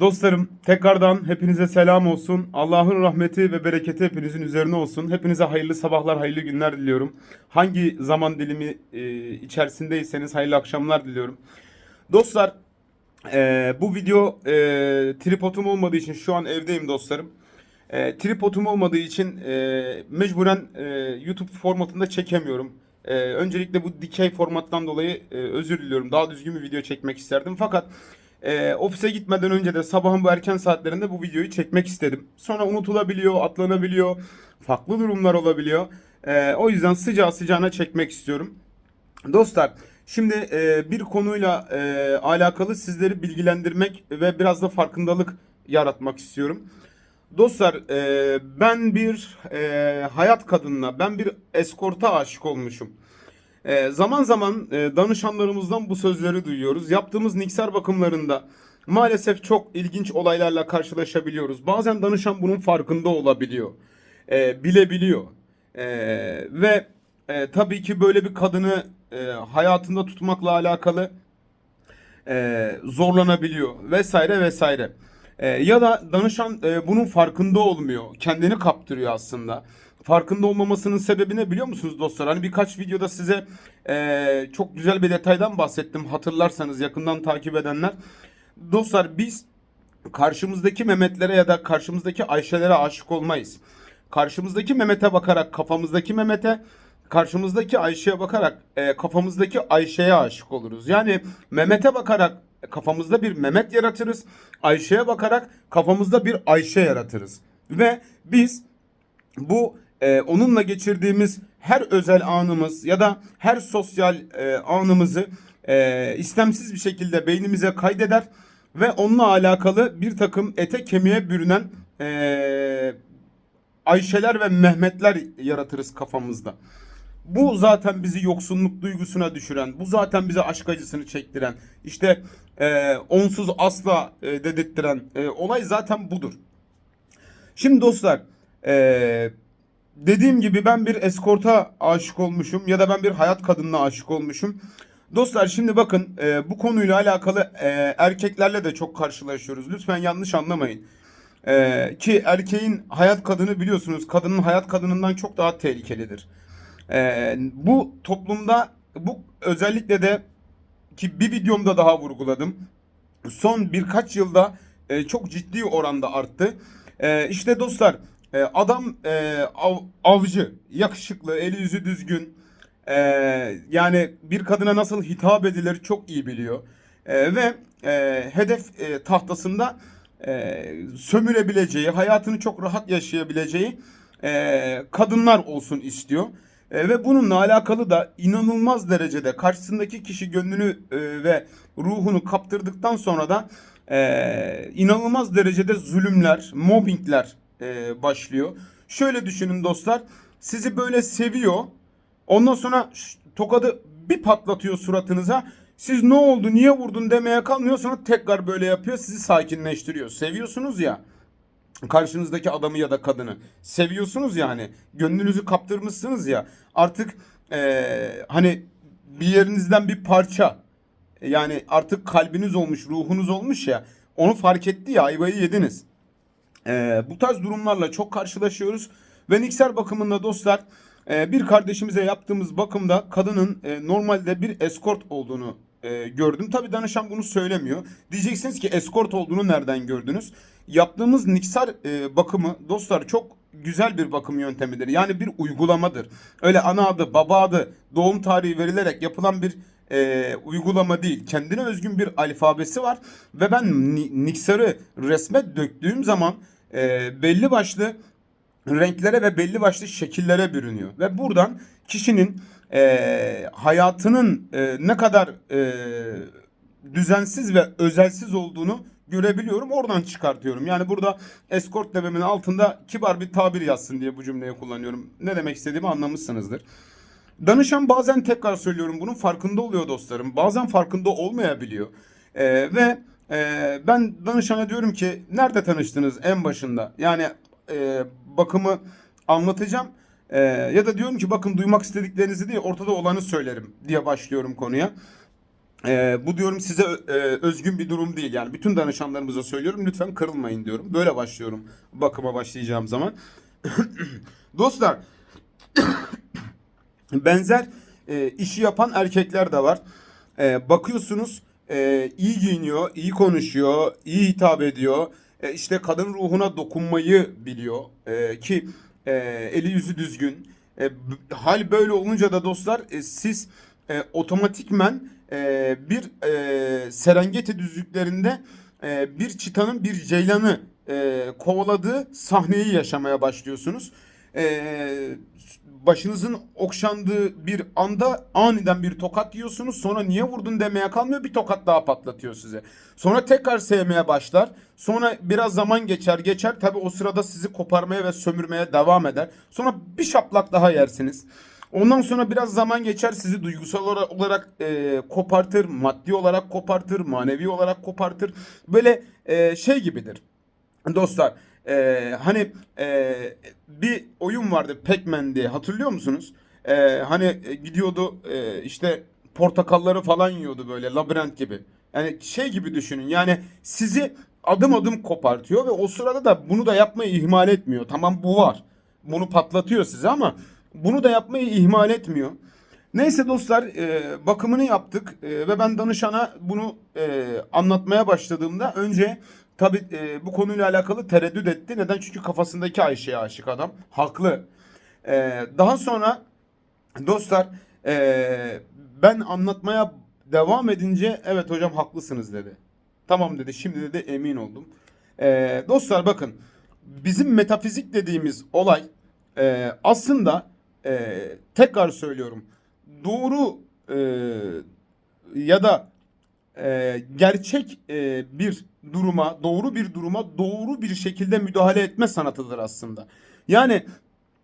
Dostlarım tekrardan hepinize selam olsun. Allah'ın rahmeti ve bereketi hepinizin üzerine olsun. Hepinize hayırlı sabahlar, hayırlı günler diliyorum. Hangi zaman dilimi e, içerisindeyseniz hayırlı akşamlar diliyorum. Dostlar e, bu video e, tripodum olmadığı için şu an evdeyim dostlarım. E, tripodum olmadığı için e, mecburen e, YouTube formatında çekemiyorum. E, öncelikle bu dikey formattan dolayı e, özür diliyorum. Daha düzgün bir video çekmek isterdim. Fakat e, ofise gitmeden önce de sabahın bu erken saatlerinde bu videoyu çekmek istedim. Sonra unutulabiliyor, atlanabiliyor, farklı durumlar olabiliyor. E, o yüzden sıcağı sıcağına çekmek istiyorum. Dostlar şimdi e, bir konuyla e, alakalı sizleri bilgilendirmek ve biraz da farkındalık yaratmak istiyorum. Dostlar e, ben bir e, hayat kadınına, ben bir eskorta aşık olmuşum. E, zaman zaman e, danışanlarımızdan bu sözleri duyuyoruz. Yaptığımız niksar bakımlarında maalesef çok ilginç olaylarla karşılaşabiliyoruz. Bazen danışan bunun farkında olabiliyor, e, bilebiliyor. E, ve e, tabii ki böyle bir kadını e, hayatında tutmakla alakalı e, zorlanabiliyor vesaire vesaire. E, ya da danışan e, bunun farkında olmuyor. Kendini kaptırıyor aslında. Farkında olmamasının sebebi ne biliyor musunuz dostlar? Hani birkaç videoda size e, çok güzel bir detaydan bahsettim. Hatırlarsanız yakından takip edenler. Dostlar biz karşımızdaki Mehmetlere ya da karşımızdaki Ayşelere aşık olmayız. Karşımızdaki Mehmet'e bakarak kafamızdaki Mehmet'e, karşımızdaki Ayşe'ye bakarak e, kafamızdaki Ayşe'ye aşık oluruz. Yani Mehmet'e bakarak kafamızda bir Mehmet yaratırız. Ayşe'ye bakarak kafamızda bir Ayşe yaratırız. Ve biz bu e, onunla geçirdiğimiz her özel anımız ya da her sosyal e, anımızı e, istemsiz bir şekilde beynimize kaydeder ve onunla alakalı bir takım ete kemiğe bürünen e, Ayşeler ve Mehmetler yaratırız kafamızda. Bu zaten bizi yoksunluk duygusuna düşüren, bu zaten bize aşk acısını çektiren, işte e, onsuz asla e, dedirttiren e, olay zaten budur. Şimdi dostlar, e, dediğim gibi ben bir eskorta aşık olmuşum ya da ben bir hayat kadınına aşık olmuşum. Dostlar şimdi bakın e, bu konuyla alakalı e, erkeklerle de çok karşılaşıyoruz. Lütfen yanlış anlamayın. E, ki erkeğin hayat kadını biliyorsunuz kadının hayat kadınından çok daha tehlikelidir. E, bu toplumda bu özellikle de ki bir videomda daha vurguladım. Son birkaç yılda e, çok ciddi oranda arttı. E, işte dostlar e, adam e, av- avcı, yakışıklı, eli yüzü düzgün. E, yani bir kadına nasıl hitap edilir çok iyi biliyor. E, ve e, hedef e, tahtasında e, sömürebileceği, hayatını çok rahat yaşayabileceği e, kadınlar olsun istiyor. E, ve bununla alakalı da inanılmaz derecede karşısındaki kişi gönlünü e, ve ruhunu kaptırdıktan sonra da e, inanılmaz derecede zulümler, mobbingler e, başlıyor. Şöyle düşünün dostlar, sizi böyle seviyor, ondan sonra tokadı bir patlatıyor suratınıza. Siz ne oldu, niye vurdun demeye kalmıyor sonra tekrar böyle yapıyor, sizi sakinleştiriyor. Seviyorsunuz ya karşınızdaki adamı ya da kadını seviyorsunuz ya hani gönlünüzü kaptırmışsınız ya artık eee, hani bir yerinizden bir parça yani artık kalbiniz olmuş ruhunuz olmuş ya onu fark etti ya ayvayı yediniz. Eee, bu tarz durumlarla çok karşılaşıyoruz ve Niksel bakımında dostlar eee, bir kardeşimize yaptığımız bakımda kadının eee, normalde bir eskort olduğunu eee, gördüm. Tabi danışan bunu söylemiyor. Diyeceksiniz ki eskort olduğunu nereden gördünüz? Yaptığımız Niksar eee, bakımı dostlar çok güzel bir bakım yöntemidir. Yani bir uygulamadır. Öyle ana adı, baba adı, doğum tarihi verilerek yapılan bir eee, uygulama değil. Kendine özgün bir alfabesi var ve ben Ni- Niksar'ı resme döktüğüm zaman eee, belli başlı renklere ve belli başlı şekillere bürünüyor. Ve buradan kişinin eee, hayatının eee, ne kadar eee, düzensiz ve özelsiz olduğunu görebiliyorum. Oradan çıkartıyorum. Yani burada escort dememin altında kibar bir tabir yazsın diye bu cümleyi kullanıyorum. Ne demek istediğimi anlamışsınızdır. Danışan bazen tekrar söylüyorum bunun farkında oluyor dostlarım. Bazen farkında olmayabiliyor. Ee, ve e, ben danışana diyorum ki nerede tanıştınız en başında? Yani e, bakımı anlatacağım. E, ya da diyorum ki bakın duymak istediklerinizi değil ortada olanı söylerim diye başlıyorum konuya. Ee, bu diyorum size e, özgün bir durum değil. Yani bütün danışanlarımıza söylüyorum. Lütfen kırılmayın diyorum. Böyle başlıyorum bakıma başlayacağım zaman. Dostlar benzer e, işi yapan erkekler de var. E, bakıyorsunuz e, iyi giyiniyor, iyi konuşuyor, iyi hitap ediyor. E, işte kadın ruhuna dokunmayı biliyor E, ki e, eli yüzü düzgün. E, hal böyle olunca da dostlar e, siz e, otomatikmen e, bir e, Serengeti düzlüklerinde e, bir çitanın bir ceylanı e, kovaladığı sahneyi yaşamaya başlıyorsunuz. E, başınızın okşandığı bir anda aniden bir tokat yiyorsunuz. Sonra niye vurdun demeye kalmıyor bir tokat daha patlatıyor size. Sonra tekrar sevmeye başlar. Sonra biraz zaman geçer geçer. Tabi o sırada sizi koparmaya ve sömürmeye devam eder. Sonra bir şaplak daha yersiniz. Ondan sonra biraz zaman geçer sizi duygusal olarak, e, kopartır, maddi olarak kopartır, manevi olarak kopartır. Böyle e, şey gibidir. Dostlar e, hani e, bir oyun vardı Pac-Man diye hatırlıyor musunuz? E, hani e, gidiyordu e, işte portakalları falan yiyordu böyle labirent gibi. Yani şey gibi düşünün yani sizi adım adım kopartıyor ve o sırada da bunu da yapmayı ihmal etmiyor. Tamam bu var. Bunu patlatıyor size ama bunu da yapmayı ihmal etmiyor. Neyse dostlar e, bakımını yaptık e, ve ben danışana bunu e, anlatmaya başladığımda önce tabi bu konuyla alakalı tereddüt etti. Neden? Çünkü kafasındaki Ayşe'ye aşık adam. Haklı. E, daha sonra dostlar e, ben anlatmaya devam edince evet hocam haklısınız dedi. Tamam dedi şimdi dedi emin oldum. E, dostlar bakın bizim metafizik dediğimiz olay e, aslında e, tekrar söylüyorum doğru e, ya da e, gerçek e, bir duruma, doğru bir duruma doğru bir şekilde müdahale etme sanatıdır aslında. Yani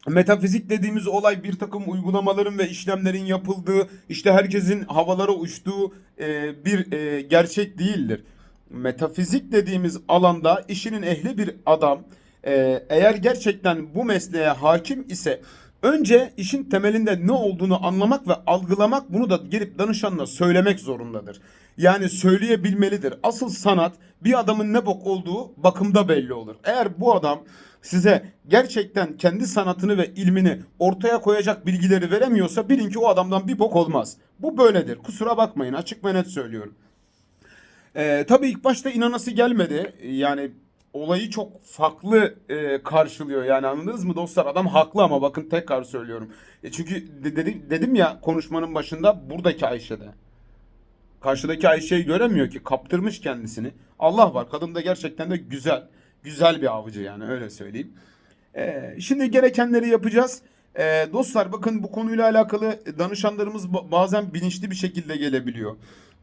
metafizik dediğimiz olay bir takım uygulamaların ve işlemlerin yapıldığı, işte herkesin havalara uçtuğu e, bir e, gerçek değildir. Metafizik dediğimiz alanda işinin ehli bir adam e, eğer gerçekten bu mesleğe hakim ise Önce işin temelinde ne olduğunu anlamak ve algılamak bunu da gelip danışanına söylemek zorundadır. Yani söyleyebilmelidir. Asıl sanat bir adamın ne bok olduğu bakımda belli olur. Eğer bu adam size gerçekten kendi sanatını ve ilmini ortaya koyacak bilgileri veremiyorsa bilin ki o adamdan bir bok olmaz. Bu böyledir. Kusura bakmayın açık ve net söylüyorum. Ee, tabii ilk başta inanası gelmedi. Yani olayı çok farklı e, karşılıyor yani anladınız mı dostlar adam haklı ama bakın tekrar söylüyorum. E çünkü de, dedim, dedim ya konuşmanın başında buradaki Ayşe'de. Karşıdaki Ayşe'yi göremiyor ki kaptırmış kendisini. Allah var kadın da gerçekten de güzel. Güzel bir avcı yani öyle söyleyeyim. E, şimdi gerekenleri yapacağız. E, dostlar bakın bu konuyla alakalı danışanlarımız ba- bazen bilinçli bir şekilde gelebiliyor.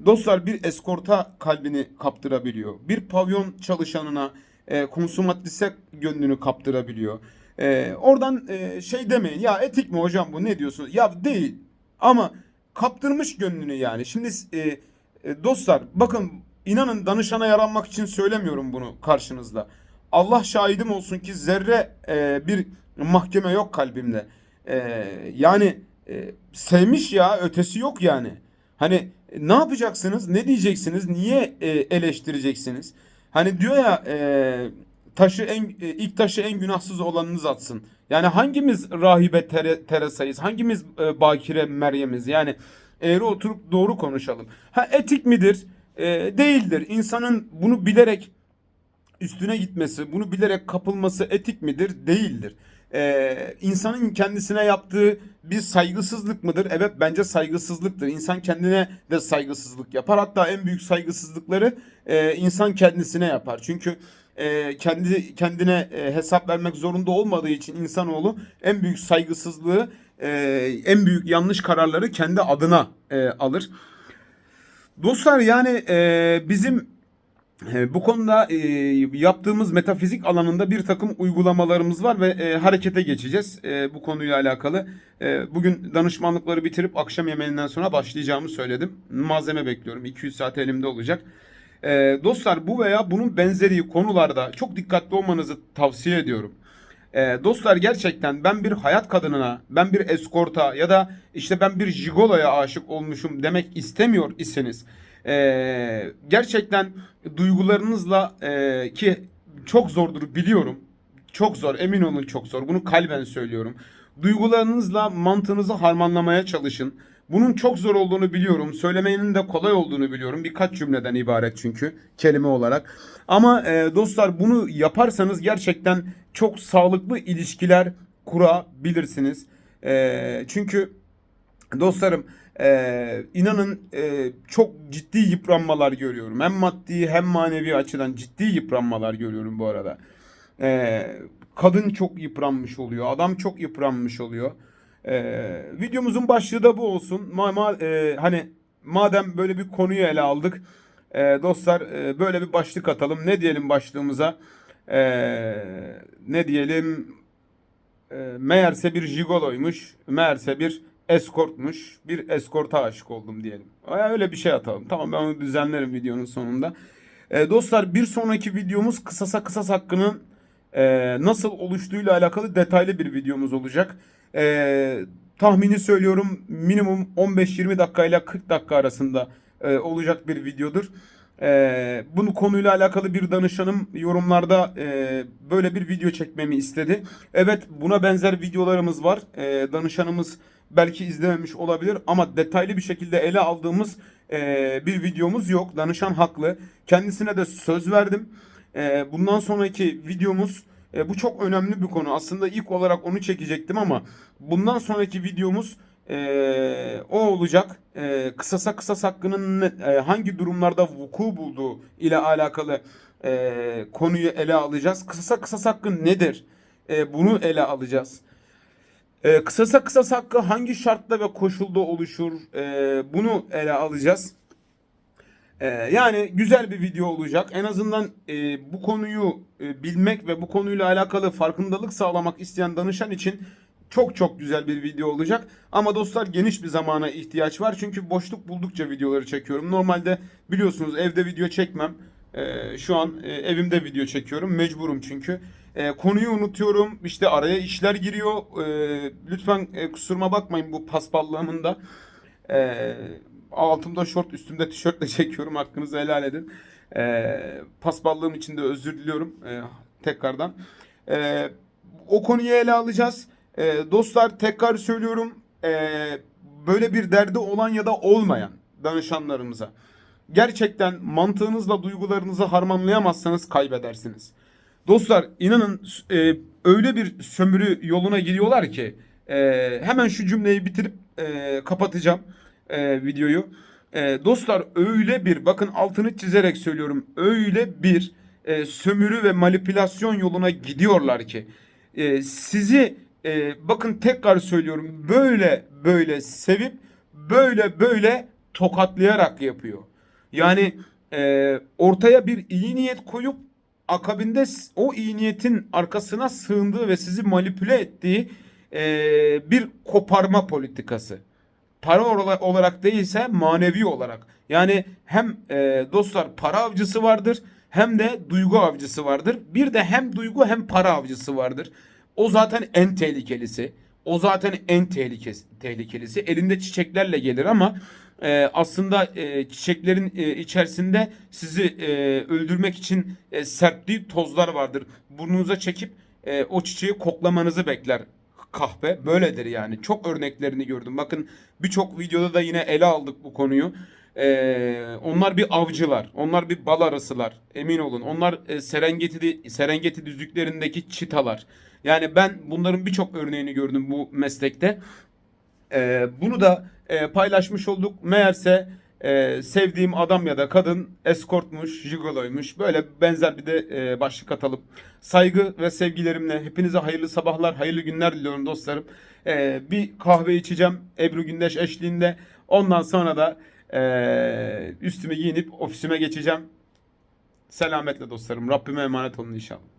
Dostlar bir eskorta kalbini kaptırabiliyor. Bir pavyon çalışanına e, konsumatrise gönlünü kaptırabiliyor. E, oradan e, şey demeyin ya etik mi hocam bu ne diyorsunuz? Ya değil ama kaptırmış gönlünü yani. Şimdi e, e, dostlar bakın inanın danışana yaranmak için söylemiyorum bunu karşınızda. Allah şahidim olsun ki zerre e, bir mahkeme yok kalbimde. E, yani e, sevmiş ya ötesi yok yani. Hani ne yapacaksınız? Ne diyeceksiniz? Niye e, eleştireceksiniz? Hani diyor ya e, taşı en e, ilk taşı en günahsız olanınız atsın. Yani hangimiz rahibe Tere, Teresa'yız? Hangimiz e, Bakire Meryem'iz? Yani eğri oturup doğru konuşalım. Ha etik midir? E, değildir. İnsanın bunu bilerek üstüne gitmesi, bunu bilerek kapılması etik midir? Değildir. Ee, insanın kendisine yaptığı bir saygısızlık mıdır? Evet bence saygısızlıktır. İnsan kendine de saygısızlık yapar. Hatta en büyük saygısızlıkları e, insan kendisine yapar. Çünkü e, kendi kendine e, hesap vermek zorunda olmadığı için insanoğlu en büyük saygısızlığı, e, en büyük yanlış kararları kendi adına e, alır. Dostlar yani e, bizim e, Bu konuda e, yaptığımız metafizik alanında bir takım uygulamalarımız var ve e, harekete geçeceğiz e, bu konuyla alakalı. E, bugün danışmanlıkları bitirip akşam yemeğinden sonra başlayacağımı söyledim. Malzeme bekliyorum. 200 saat elimde olacak. E, dostlar bu veya bunun benzeri konularda çok dikkatli olmanızı tavsiye ediyorum. E, dostlar gerçekten ben bir hayat kadınına, ben bir eskorta ya da işte ben bir jigoloya aşık olmuşum demek istemiyor iseniz Ee, gerçekten duygularınızla e, ki çok zordur biliyorum. Çok zor emin olun çok zor. Bunu kalben söylüyorum. Duygularınızla mantığınızı harmanlamaya çalışın. Bunun çok zor olduğunu biliyorum. Söylemenin de kolay olduğunu biliyorum. Birkaç cümleden ibaret çünkü kelime olarak. Ama e, dostlar bunu yaparsanız gerçekten çok sağlıklı ilişkiler kurabilirsiniz. E, çünkü dostlarım e, inanın e, çok ciddi yıpranmalar görüyorum. Hem maddi hem manevi açıdan ciddi yıpranmalar görüyorum bu arada. E, kadın çok yıpranmış oluyor. Adam çok yıpranmış oluyor. Ee, videomuzun başlığı da bu olsun. Ma, ma- e, hani madem böyle bir konuyu ele aldık, e, dostlar e, böyle bir başlık atalım. Ne diyelim başlığımıza? E, ne diyelim? E, meğerse bir jigoloymuş, meğerse bir eskortmuş. Bir eskorta aşık oldum diyelim. Aya Öyle bir şey atalım. Tamam ben onu düzenlerim videonun sonunda. E, dostlar bir sonraki videomuz kısasa kısas hakkının e, nasıl oluştuğuyla alakalı detaylı bir videomuz olacak. E, tahmini söylüyorum minimum 15-20 dakikayla 40 dakika arasında e, olacak bir videodur. E, bunu konuyla alakalı bir danışanım yorumlarda e, böyle bir video çekmemi istedi. Evet buna benzer videolarımız var. E, danışanımız belki izlememiş olabilir ama detaylı bir şekilde ele aldığımız e, bir videomuz yok. Danışan haklı. Kendisine de söz verdim. E, bundan sonraki videomuz e, bu çok önemli bir konu. Aslında ilk olarak onu çekecektim ama bundan sonraki videomuz e, o olacak. E, kısasa kısas hakkının e, hangi durumlarda vuku bulduğu ile alakalı e, konuyu ele alacağız. Kısasa kısas hakkı nedir? E, bunu ele alacağız. E, kısasa kısas hakkı hangi şartta ve koşulda oluşur? E, bunu ele alacağız. Ee, yani güzel bir video olacak. En azından e, bu konuyu e, bilmek ve bu konuyla alakalı farkındalık sağlamak isteyen danışan için çok çok güzel bir video olacak. Ama dostlar geniş bir zamana ihtiyaç var. Çünkü boşluk buldukça videoları çekiyorum. Normalde biliyorsunuz evde video çekmem. Ee, şu an e, evimde video çekiyorum. Mecburum çünkü. E, konuyu unutuyorum. İşte araya işler giriyor. E, lütfen e, kusuruma bakmayın bu paspallığımın da. E, altımda şort üstümde tişörtle çekiyorum. Hakkınızı helal edin. E, paspallığım için de özür diliyorum. E, tekrardan. E, o konuyu ele alacağız. E, dostlar tekrar söylüyorum. E, böyle bir derdi olan ya da olmayan danışanlarımıza gerçekten mantığınızla duygularınızı harmanlayamazsanız kaybedersiniz. Dostlar inanın e, öyle bir sömürü yoluna giriyorlar ki e, hemen şu cümleyi bitirip e, kapatacağım e, videoyu. E, dostlar öyle bir bakın altını çizerek söylüyorum öyle bir e, sömürü ve manipülasyon yoluna gidiyorlar ki e, sizi e, bakın tekrar söylüyorum böyle böyle sevip böyle böyle tokatlayarak yapıyor. Yani e, ortaya bir iyi niyet koyup akabinde o iyi niyetin arkasına sığındığı ve sizi manipüle ettiği e, bir koparma politikası. Para ola- olarak değilse manevi olarak. Yani hem e, dostlar para avcısı vardır hem de duygu avcısı vardır. Bir de hem duygu hem para avcısı vardır. O zaten en tehlikelisi. O zaten en tehlikesi, tehlikelisi. Elinde çiçeklerle gelir ama e, aslında e, çiçeklerin e, içerisinde sizi e, öldürmek için e, serptiği tozlar vardır. Burnunuza çekip e, o çiçeği koklamanızı bekler kahpe. Böyledir yani. Çok örneklerini gördüm. Bakın birçok videoda da yine ele aldık bu konuyu. Ee, onlar bir avcılar. Onlar bir bal arısılar. Emin olun. Onlar e, Serengeti, Serengeti düzlüklerindeki çitalar. Yani ben bunların birçok örneğini gördüm bu meslekte. Ee, bunu da e, paylaşmış olduk. Meğerse e, sevdiğim adam ya da kadın eskortmuş, jigoloymuş. Böyle benzer bir de e, başlık atalım. Saygı ve sevgilerimle hepinize hayırlı sabahlar, hayırlı günler diliyorum dostlarım. E, bir kahve içeceğim Ebru Gündeş eşliğinde. Ondan sonra da e, üstümü giyinip ofisime geçeceğim. Selametle dostlarım. Rabbime emanet olun inşallah.